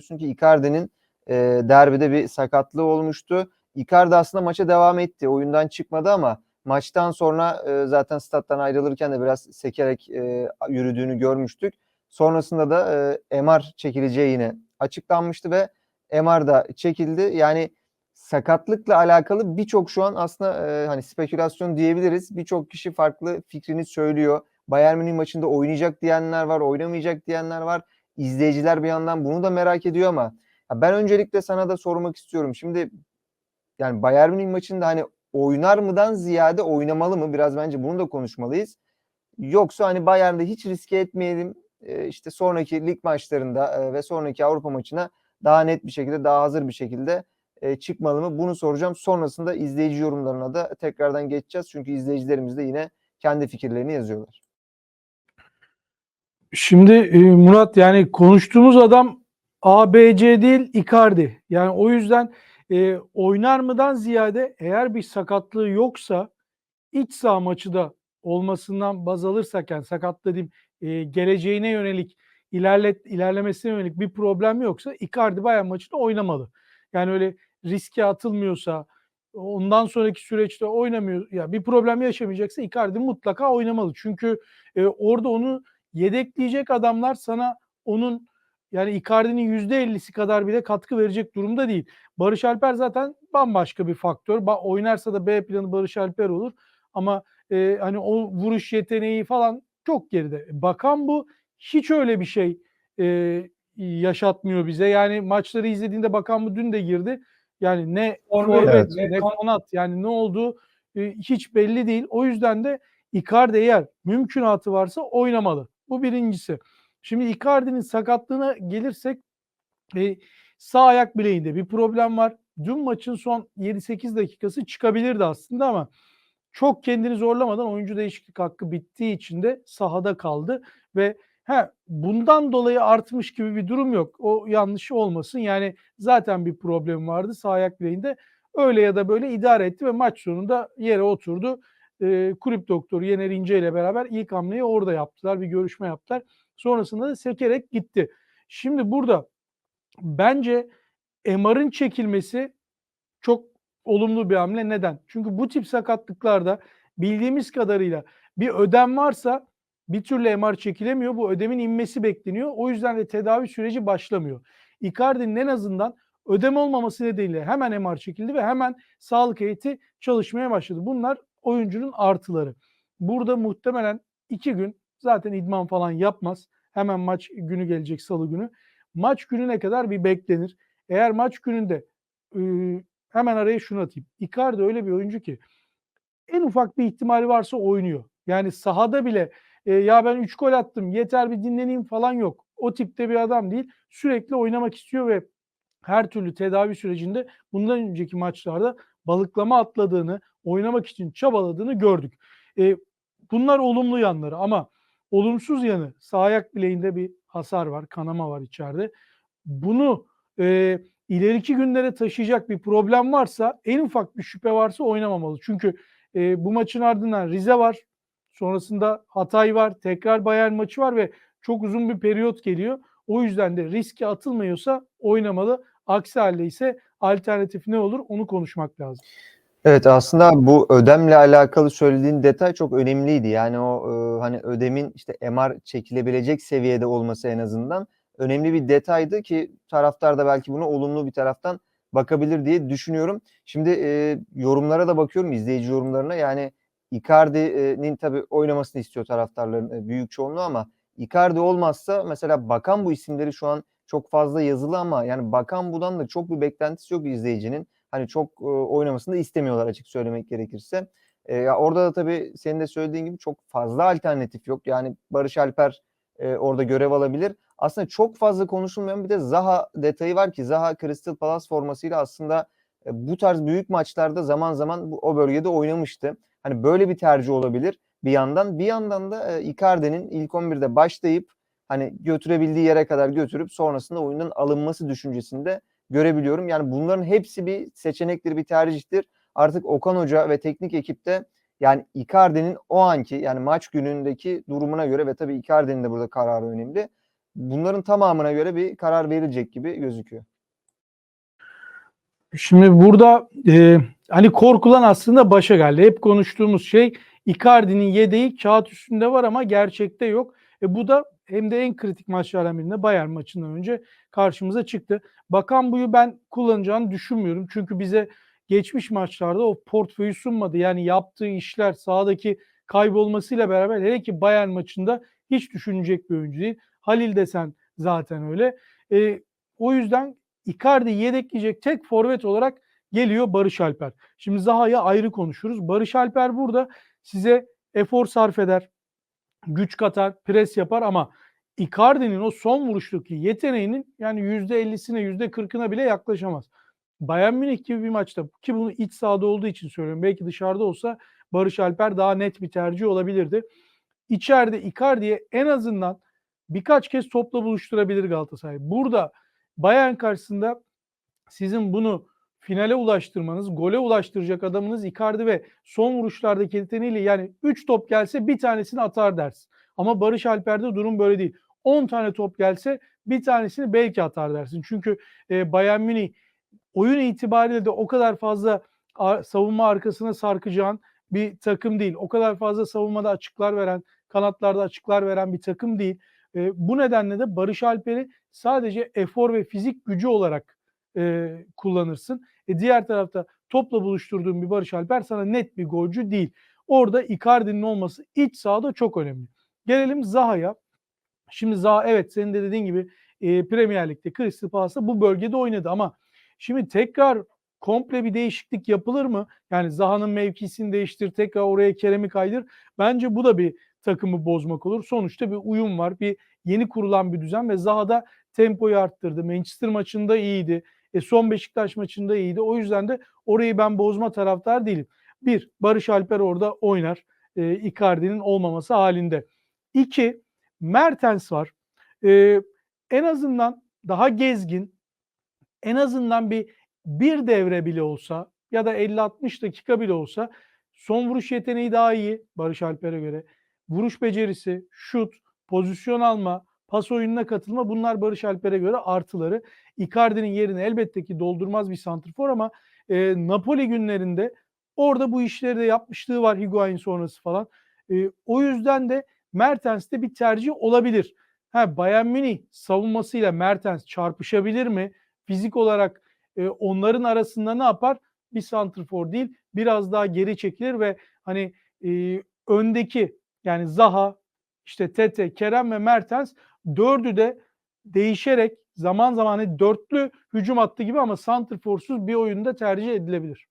biliyorsun ki Icardi'nin e, derbide bir sakatlığı olmuştu. Icardi aslında maça devam etti. Oyundan çıkmadı ama maçtan sonra e, zaten stat'tan ayrılırken de biraz sekerek e, yürüdüğünü görmüştük. Sonrasında da e, MR çekileceği yine açıklanmıştı ve MR da çekildi. Yani sakatlıkla alakalı birçok şu an aslında e, hani spekülasyon diyebiliriz. Birçok kişi farklı fikrini söylüyor. Bayern Münih maçında oynayacak diyenler var, oynamayacak diyenler var. İzleyiciler bir yandan bunu da merak ediyor ama ya ben öncelikle sana da sormak istiyorum. Şimdi yani Bayern Münih maçında hani oynar mıdan ziyade oynamalı mı? Biraz bence bunu da konuşmalıyız. Yoksa hani Bayern'de hiç riske etmeyelim. E, işte sonraki lig maçlarında e, ve sonraki Avrupa maçına daha net bir şekilde, daha hazır bir şekilde e, çıkmalı mı? Bunu soracağım. Sonrasında izleyici yorumlarına da tekrardan geçeceğiz. Çünkü izleyicilerimiz de yine kendi fikirlerini yazıyorlar. Şimdi e, Murat yani konuştuğumuz adam ABC değil Icardi. Yani o yüzden e, oynar mıdan ziyade eğer bir sakatlığı yoksa iç saha maçı da olmasından baz alırsak yani sakat dediğim e, geleceğine yönelik ilerlet ilerlemesine yönelik bir problem yoksa Icardi Bayern maçında oynamalı. Yani öyle riske atılmıyorsa ondan sonraki süreçte oynamıyor ya bir problem yaşamayacaksa Icardi mutlaka oynamalı. Çünkü e, orada onu yedekleyecek adamlar sana onun yani Icardi'nin %50'si kadar bile katkı verecek durumda değil. Barış Alper zaten bambaşka bir faktör. Ba- oynarsa da B planı Barış Alper olur. Ama e, hani o vuruş yeteneği falan çok geride. Bakan bu hiç öyle bir şey e, yaşatmıyor bize. Yani maçları izlediğinde Bakan bu dün de girdi. Yani ne forvet Evet. ne kanat yani ne oldu e, hiç belli değil. O yüzden de Icardi eğer mümkünatı varsa oynamalı. Bu birincisi. Şimdi Icardi'nin sakatlığına gelirsek e, sağ ayak bileğinde bir problem var. Dün maçın son 7-8 dakikası çıkabilirdi aslında ama çok kendini zorlamadan oyuncu değişiklik hakkı bittiği için de sahada kaldı ve he, bundan dolayı artmış gibi bir durum yok. O yanlış olmasın. Yani zaten bir problem vardı sağ ayak bileğinde. Öyle ya da böyle idare etti ve maç sonunda yere oturdu. E, kulüp doktoru Yener İnce ile beraber ilk hamleyi orada yaptılar. Bir görüşme yaptılar. Sonrasında da sekerek gitti. Şimdi burada bence MR'ın çekilmesi çok olumlu bir hamle. Neden? Çünkü bu tip sakatlıklarda bildiğimiz kadarıyla bir ödem varsa bir türlü MR çekilemiyor. Bu ödemin inmesi bekleniyor. O yüzden de tedavi süreci başlamıyor. Icardi'nin en azından ödem olmaması nedeniyle hemen MR çekildi ve hemen sağlık heyeti çalışmaya başladı. Bunlar oyuncunun artıları. Burada muhtemelen iki gün zaten idman falan yapmaz. Hemen maç günü gelecek salı günü. Maç gününe kadar bir beklenir. Eğer maç gününde e, hemen araya şunu atayım. Icardi öyle bir oyuncu ki en ufak bir ihtimali varsa oynuyor. Yani sahada bile e, ya ben 3 gol attım yeter bir dinleneyim falan yok. O tipte bir adam değil. Sürekli oynamak istiyor ve her türlü tedavi sürecinde bundan önceki maçlarda balıklama atladığını, oynamak için çabaladığını gördük. E, bunlar olumlu yanları ama olumsuz yanı sağ ayak bileğinde bir hasar var, kanama var içeride. Bunu e, ileriki günlere taşıyacak bir problem varsa, en ufak bir şüphe varsa oynamamalı. Çünkü e, bu maçın ardından Rize var, sonrasında Hatay var, tekrar Bayern maçı var ve çok uzun bir periyot geliyor. O yüzden de riske atılmıyorsa oynamalı. Aksi halde ise alternatif ne olur onu konuşmak lazım. Evet aslında bu ödemle alakalı söylediğin detay çok önemliydi. Yani o e, hani ödemin işte MR çekilebilecek seviyede olması en azından önemli bir detaydı ki taraftar da belki bunu olumlu bir taraftan bakabilir diye düşünüyorum. Şimdi e, yorumlara da bakıyorum izleyici yorumlarına. Yani Icardi'nin tabii oynamasını istiyor taraftarların e, büyük çoğunluğu ama Icardi olmazsa mesela bakan bu isimleri şu an çok fazla yazılı ama yani bakan budan da çok bir beklentisi yok izleyicinin. Hani çok e, oynamasını da istemiyorlar açık söylemek gerekirse. E, ya orada da tabii senin de söylediğin gibi çok fazla alternatif yok. Yani Barış Alper e, orada görev alabilir. Aslında çok fazla konuşulmayan bir de Zaha detayı var ki Zaha Crystal Palace formasıyla aslında e, bu tarz büyük maçlarda zaman zaman bu, o bölgede oynamıştı. Hani böyle bir tercih olabilir bir yandan. Bir yandan da e, Icardi'nin ilk 11'de başlayıp hani götürebildiği yere kadar götürüp sonrasında oyundan alınması düşüncesinde görebiliyorum. Yani bunların hepsi bir seçenektir, bir tercihtir. Artık Okan Hoca ve teknik ekipte yani Icardi'nin o anki yani maç günündeki durumuna göre ve tabii Icardi'nin de burada kararı önemli. bunların tamamına göre bir karar verilecek gibi gözüküyor. Şimdi burada e, hani korkulan aslında başa geldi. Hep konuştuğumuz şey Icardi'nin yedeği kağıt üstünde var ama gerçekte yok. E, bu da hem de en kritik maçlardan birinde Bayern maçından önce karşımıza çıktı. Bakan buyu ben kullanacağını düşünmüyorum. Çünkü bize geçmiş maçlarda o portföyü sunmadı. Yani yaptığı işler sahadaki kaybolmasıyla beraber hele ki Bayern maçında hiç düşünecek bir oyuncu değil. Halil desen zaten öyle. E, o yüzden Icardi yedekleyecek tek forvet olarak geliyor Barış Alper. Şimdi Zaha'ya ayrı konuşuruz. Barış Alper burada size efor sarf eder, güç katar, pres yapar ama Icardi'nin o son vuruştaki yeteneğinin yani %50'sine %40'ına bile yaklaşamaz. Bayern Münih gibi bir maçta ki bunu iç sahada olduğu için söylüyorum. Belki dışarıda olsa Barış Alper daha net bir tercih olabilirdi. İçeride Icardi'ye en azından birkaç kez topla buluşturabilir Galatasaray. Burada Bayern karşısında sizin bunu finale ulaştırmanız, gole ulaştıracak adamınız Icardi ve son vuruşlardaki yeteneğiyle yani 3 top gelse bir tanesini atar dersin. Ama Barış Alper'de durum böyle değil. 10 tane top gelse bir tanesini belki atar dersin. Çünkü e, Bayern Münih oyun itibariyle de o kadar fazla savunma arkasına sarkacağın bir takım değil. O kadar fazla savunmada açıklar veren, kanatlarda açıklar veren bir takım değil. E, bu nedenle de Barış Alper'i sadece efor ve fizik gücü olarak e, kullanırsın. E, diğer tarafta topla buluşturduğun bir Barış Alper sana net bir golcü değil. Orada Icardi'nin olması iç sahada çok önemli. Gelelim Zaha'ya. Şimdi Zaha evet senin de dediğin gibi e, Premier Lig'de Crystal Palace'da bu bölgede oynadı ama şimdi tekrar komple bir değişiklik yapılır mı? Yani Zaha'nın mevkisini değiştir, tekrar oraya Kerem'i kaydır. Bence bu da bir takımı bozmak olur. Sonuçta bir uyum var, bir yeni kurulan bir düzen ve Zaha da tempoyu arttırdı. Manchester maçında iyiydi. E, son Beşiktaş maçında iyiydi. O yüzden de orayı ben bozma taraftar değilim. Bir, Barış Alper orada oynar. E, Icardi'nin olmaması halinde. İki, Mertens var. E, en azından daha gezgin, en azından bir bir devre bile olsa ya da 50-60 dakika bile olsa son vuruş yeteneği daha iyi Barış Alper'e göre. Vuruş becerisi, şut, pozisyon alma, pas oyununa katılma bunlar Barış Alper'e göre artıları. Icardi'nin yerini elbette ki doldurmaz bir santrfor ama e, Napoli günlerinde orada bu işleri de yapmışlığı var Higuain sonrası falan. E, o yüzden de Mertens'te bir tercih olabilir. Ha, Bayern Münih savunmasıyla Mertens çarpışabilir mi? Fizik olarak e, onların arasında ne yapar? Bir santrfor değil, biraz daha geri çekilir ve hani e, öndeki yani Zaha, işte Tete, Kerem ve Mertens dördü de değişerek zaman zaman hani dörtlü hücum hattı gibi ama santrforsuz bir oyunda tercih edilebilir.